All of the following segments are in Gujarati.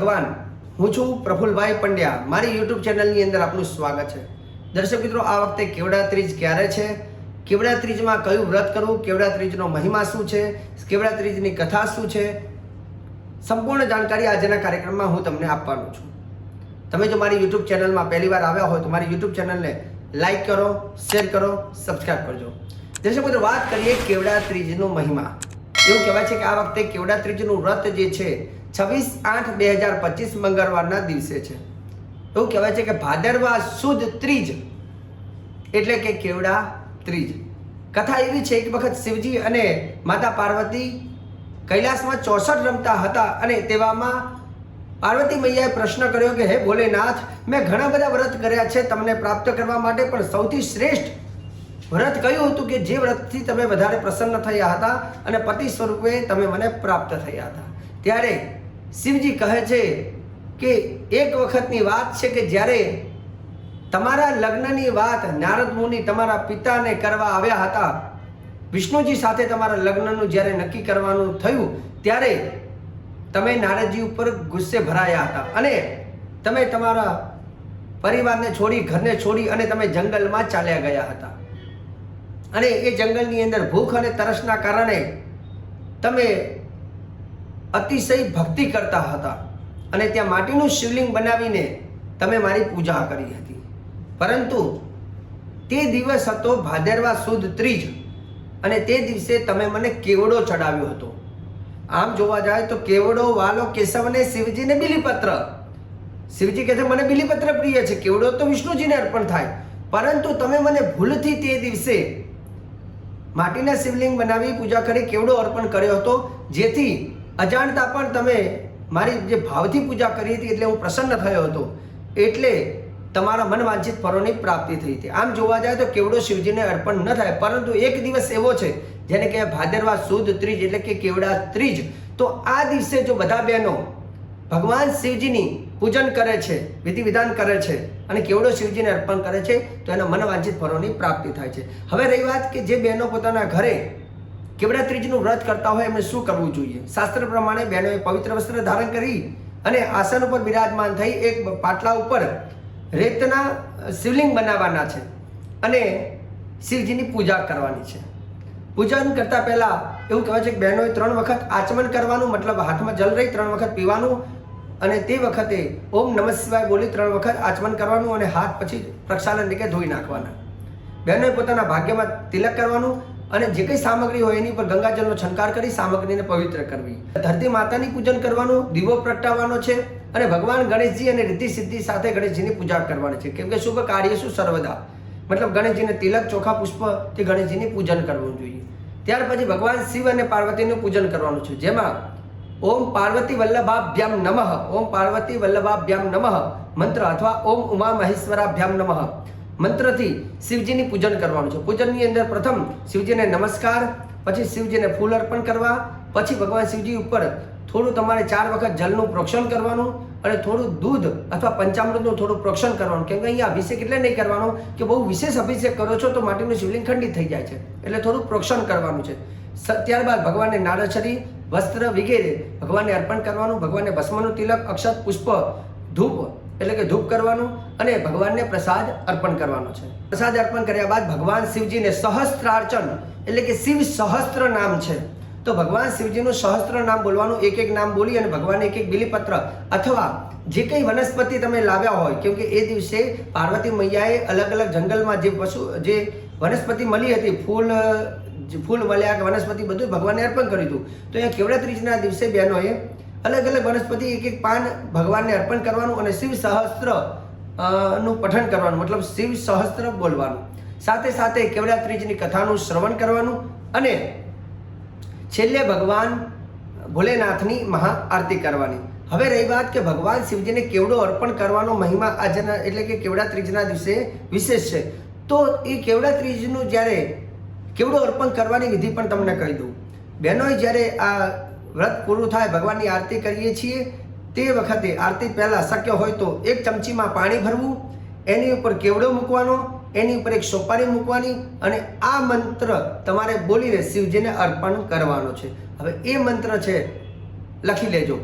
ભગવાન, હું છું પ્રફુલભાઈ પંડ્યા. મારી યુટ્યુબ ચેનલની અંદર આપનું સ્વાગત છે. દર્શક મિત્રો, આ વખતે કેવડા ત્રીજ ક્યારે છે? કેવડા ત્રીજમાં કયું વ્રત કરવું? કેવડા ત્રીજનો મહિમા શું છે? કેવડા ત્રીજની કથા શું છે? સંપૂર્ણ જાણકારી આજના કાર્યક્રમમાં હું તમને આપવાનો છું. તમે જો મારી યુટ્યુબ ચેનલમાં પહેલી વાર આવ્યા હોય તો મારી યુટ્યુબ ચેનલને લાઈક કરો શેર કરો સબસ્ક્રાઈબ કરજો. દર્શક મિત્રો, વાત કરીએ કેવડા ત્રીજનો મહિમા. એવું કહેવાય છે કે આ વખતે કેવડા ત્રીજનું વ્રત જે છે છવ્વીસ આઠ બે હજાર પચીસ મંગળવારના દિવસે છે. એવું કહેવાય છે કે ભાદરવા સુદ ત્રીજ એટલે કે કેવડા ત્રીજ. કથા એવી છે, એક વખત શિવજી અને માતા પાર્વતી કૈલાસમાં ચોસઠ રમતા હતા અને તેવામાં પાર્વતી મૈયાએ પ્રશ્ન કર્યો કે, હે ભોલેનાથ, મેં ઘણા બધા વ્રત કર્યા છે તમને પ્રાપ્ત કરવા માટે, પણ સૌથી શ્રેષ્ઠ વ્રત કયું હતું કે જે વ્રતથી તમે વધારે પ્રસન્ન થયા હતા અને પતિ સ્વરૂપે તમે મને પ્રાપ્ત થયા હતા? ત્યારે શિવજી કહે છે કે એક વખતની વાત છે કે જ્યારે તમારા લગ્નની વાત નારદ મુનિ તમારા પિતાને કરવા આવ્યા હતા, વિષ્ણુજી સાથે તમારા લગ્નનું જ્યારે નક્કી કરવાનું થયું, ત્યારે તમે નારદજી ઉપર ગુસ્સે ભરાયા હતા અને તમે તમારા પરિવારને છોડી, ઘરને છોડી અને તમે જંગલમાં ચાલ્યા ગયા હતા. અને એ જંગલની અંદર ભૂખ અને તરસના કારણે તમે અતિશય ભક્તિ કરતા હતા. અને ત્યાં માટીનું શિવલિંગ બનાવીને તમે મારી પૂજા કરી હતી. પરંતુ તે દિવસ હતો ભાદરવા સુદ ત્રીજ અને તે દિવસે તમે મને કેવડો ચડાવ્યો હતો. આમ જોવા જાય તો કેવડો વાલો કેશવને શિવજીને બિલીપત્ર. શિવજી કહે છે, મને બિલીપત્ર પ્રિય છે. કેવડો તો વિષ્ણુજીને અર્પણ થાય. પરંતુ તમે મને ભૂલથી તે દિવસે માટીના શિવલિંગ બનાવી પૂજા કરી કેવડો અર્પણ કર્યો હતો? જેથી અજાણતા પણ તમે મારી જે ભાવથી પૂજા કરી હતી એટલે હું પ્રસન્ન થયો હતો. એટલે તમારા મન વાંછિત ફળોની પ્રાપ્તિ થઈ હતી. આમ જોવા જાય તો કેવડો શિવજીને અર્પણ ન થાય, પરંતુ એક દિવસ એવો છે, જેને કહેવાય ભાદરવા સુદ ત્રીજ એટલે કે કેવડા ત્રીજ. તો આ દિવસે જો બધા બહેનો ભગવાન શિવજીની પૂજન કરે છે, વિધિ વિધાન કરે છે અને કેવડો શિવજીને અર્પણ કરે છે, તો એના મનવાંછિત ફળોની પ્રાપ્તિ થાય છે. હવે રહી વાત કે જે બહેનો પોતાના ઘરે કેવડા ત્રીજનું વ્રત કરતા હોય એમને શું કરવું જોઈએ? શાસ્ત્ર પ્રમાણે બહેનોએ પવિત્ર વસ્ત્ર ધારણ કરી અને આસન ઉપર બિરાજમાન થઈ એક પાટલા ઉપર રેતના શિવલિંગ બનાવવાના છે અને શિવજીની પૂજા કરવાની છે. પૂજન કરતા પહેલા એવું કહેવાય છે કે બહેનોએ ત્રણ વખત આચમન કરવાનું, મતલબ હાથમાં જલ રહી ત્રણ વખત પીવાનું અને તે વખતે ઓમ નમઃ શિવાય બોલી ત્રણ વખત આચમન કરવાનું અને હાથ પછી પ્રક્ષાલન કે ધોઈ નાખવાના. બહેનોએ પોતાના ભાગ્યમાં તિલક કરવાનું અને જે કંઈ સામગ્રી હોય એની પર ગંગાજળનો છંકાર કરી સામગ્રીને પવિત્ર કરવી. ધરતી માતાની પૂજન કરવાનું, દીવો પ્રગટાવવાનો છે અને ભગવાન ગણેશજી અને રીતિ સિદ્ધિ સાથે ગણેશજીની પૂજા કરવાની છે. કેમ કે શુભ કાર્ય શું? સર્વદા. મતલબ ગણેશજીને તિલક, ચોખા પુષ્પથી ગણેશજીની પૂજન કરવું જોઈએ. ત્યાર પછી ભગવાન શિવ અને પાર્વતીનું પૂજન કરવાનું છે. જેમાં ઓમ પાર્વતી વલ્લભાભ્યામ નમઃ. ઓમ પાર્વતી વલ્લભાભ્યામ નમઃ. મંત્ર અથવા ઓમ ઉમા મહેશ્વરાભ્યામ નમઃ. મંત્રથી શિવજીની પૂજન કરવાનું છે. પૂજનની અંદર પ્રથમ શિવજીને નમસ્કાર, પછી શિવજીને ફૂલ અર્પણ કરવા, પછી ભગવાન શિવજી ઉપર થોડું તમારે ચાર વખત જલનું પ્રોક્ષણ કરવાનું અને થોડું દૂધ અથવા પંચામૃતનું થોડું પ્રોક્ષણ કરવાનું. કેમ કે અહીંયા અભિષેક એટલે નહીં કરવાનો, કે બહુ વિશેષ અભિષેક કરો છો તો માટીનું શિવલિંગ ખંડિત થઈ જાય છે. એટલે થોડું પ્રોક્ષણ કરવાનું છે. ત્યારબાદ ભગવાનને નાળછરી વસ્ત્ર વગેરે ભગવાનને અર્પણ કરવાનું, ભગવાનને ભસ્મનું તિલક, અક્ષત, પુષ્પ, ધૂપ એટલે કે ધૂપ કરવાનું અને ભગવાનને પ્રસાદ અર્પણ કરવાનો છે. પ્રસાદ અર્પણ કર્યા બાદ ભગવાન શિવજીને સહસ્ત્રાર્ચન, એટલે કે શિવ સહસ્ત્ર નામ છે. તો ભગવાન શિવજીનું સહસ્ત્ર નામ બોલવાનું, એક એક નામ બોલી અને ભગવાન એક એક બિલીપત્ર અથવા જે કંઈ વનસ્પતિ તમે લાવ્યા હોય, કેમ કે એ દિવસે પાર્વતી મૈયાએ અલગ અલગ જંગલમાં જે પશુ, જે વનસ્પતિ મળી હતી, ફૂલ ફૂલ મળ્યા કે વનસ્પતિ બધું ભગવાનને અર્પણ કર્યું હતું. તો અહીંયા કેવડત્રીજના દિવસે બહેનોએ અલગ અલગ વનસ્પતિ એક એક પાન ભગવાનને અર્પણ કરવાનું અને શિવ સહસ્ત્રનું પઠન કરવાનું, મતલબ શિવ સહસ્ત્ર બોલવાનું. સાથે સાથે કેવડા ત્રીજની કથાનું શ્રવણ કરવાનું અને છેલ્લે ભગવાન ભોલેનાથની મહા આરતી કરવાની. હવે રહી વાત કે ભગવાન શિવજીને કેવડો અર્પણ કરવાનો મહિમા આજના, એટલે કે કેવડા ત્રીજના દિવસે વિશેષ છે. તો એ કેવડા ત્રીજનું જ્યારે કેવડો અર્પણ કરવાની વિધિ પણ તમને કહી દઉં. બહેનોએ જ્યારે આ વ્રત પૂરું થાય, ભગવાનની આરતી કરીએ છીએ, તે વખતે આરતી પહેલાં શક્ય હોય તો એક ચમચીમાં પાણી ભરવું, એની ઉપર કેવડો મૂકવાનો, એની ઉપર એક સોપારી મૂકવાની અને આ મંત્ર તમારે બોલીને શિવજીને અર્પણ કરવાનો છે. હવે એ મંત્ર છે, લખી લેજો.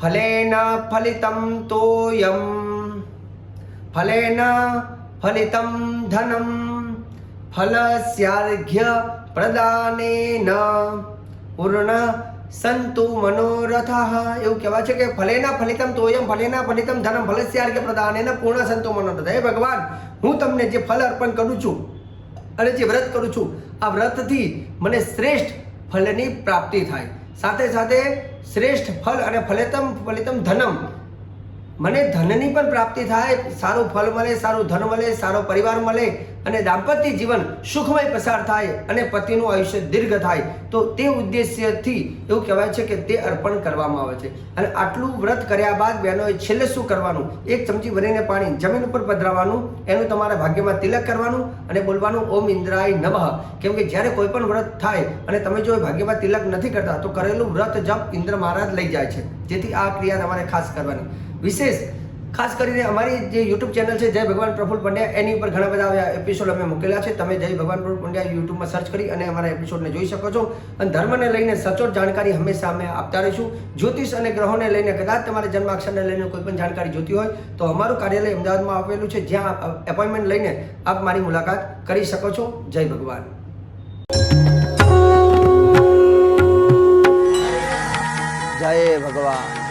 ફલેન ફલિતમ તોયમ ફલેન ફલિતમ ધનમ, ફલસ્યાર્ઘ્ય પ્રદાનેન, પૂર્ણ સંતુ મનોરથ એવું કહેવાય છે કે ફલેના ફલિતમ તોયમ ફલેના ફલિતમ ધનમ ફલસ્યાર્ઘ્ય એના પૂર્ણ સંતો મનોરથ હે ભગવાન હું તમને જે ફલ અર્પણ કરું છું અને જે વ્રત કરું છું, આ વ્રતથી મને શ્રેષ્ઠ ફલની પ્રાપ્તિ થાય. સાથે સાથે શ્રેષ્ઠ ફલ અને ફલિતમ ફલિતમ ધનમ, મને ધનની પણ પ્રાપ્તિ થાય. સારું ફલ મળે, સારું ધન મળે, સારો પરિવાર મળે અને દાંપત્ય જીવન સુખમય પસાર થાય અને પતિનું આયુષ્ય દીર્ઘ થાય, તો તે ઉદ્દેશ્યથી એવું કહેવાય છે કે તે અર્પણ કરવામાં આવે છે. અને આટલું વ્રત કર્યા બાદ બહેનોએ છેલ્લે શું કરવાનું? એક ચમચી ભરીને પાણી જમીન ઉપર પધરાવવાનું, એનું તમારા ભાગ્યમાં તિલક કરવાનું અને બોલવાનું, ઓમ ઇન્દ્રાય નમઃ. કેમ કે જ્યારે કોઈ પણ વ્રત થાય અને તમે જો ભાગ્યમાં તિલક નથી કરતા, તો કરેલું વ્રત જપ ઇન્દ્ર મહારાજ લઈ જાય છે. જેથી આ ક્રિયા તમારે ખાસ કરવાની. વિશેષ ખાસ કરીને અમારી જે યુટ્યુબ ચેનલ છે, જય ભગવાન પ્રફુલ પંડ્યા, એની ઉપર ઘણા બધા એપિસોડ અમે મૂકેલા છે. તમે જય ભગવાન પ્રફુલ પંડ્યા યુટ્યુબમાં સર્ચ કરી અને અમારા એપિસોડને જોઈ શકો છો. અને ધર્મને લઈને સચોટ જાણકારી હંમેશા અમે આપતા રહીશું. જ્યોતિષ અને ગ્રહોને લઈને કદાચ તમારે જન્માક્ષરને લઈને કોઈ પણ જાણકારી જોતી હોય, તો અમારું કાર્યાલય અમદાવાદમાં આવેલું છે. જ્યાં એપોઇન્ટમેન્ટ લઈને આપ મારી મુલાકાત કરી શકો છો. જય ભગવાન. જય ભગવાન.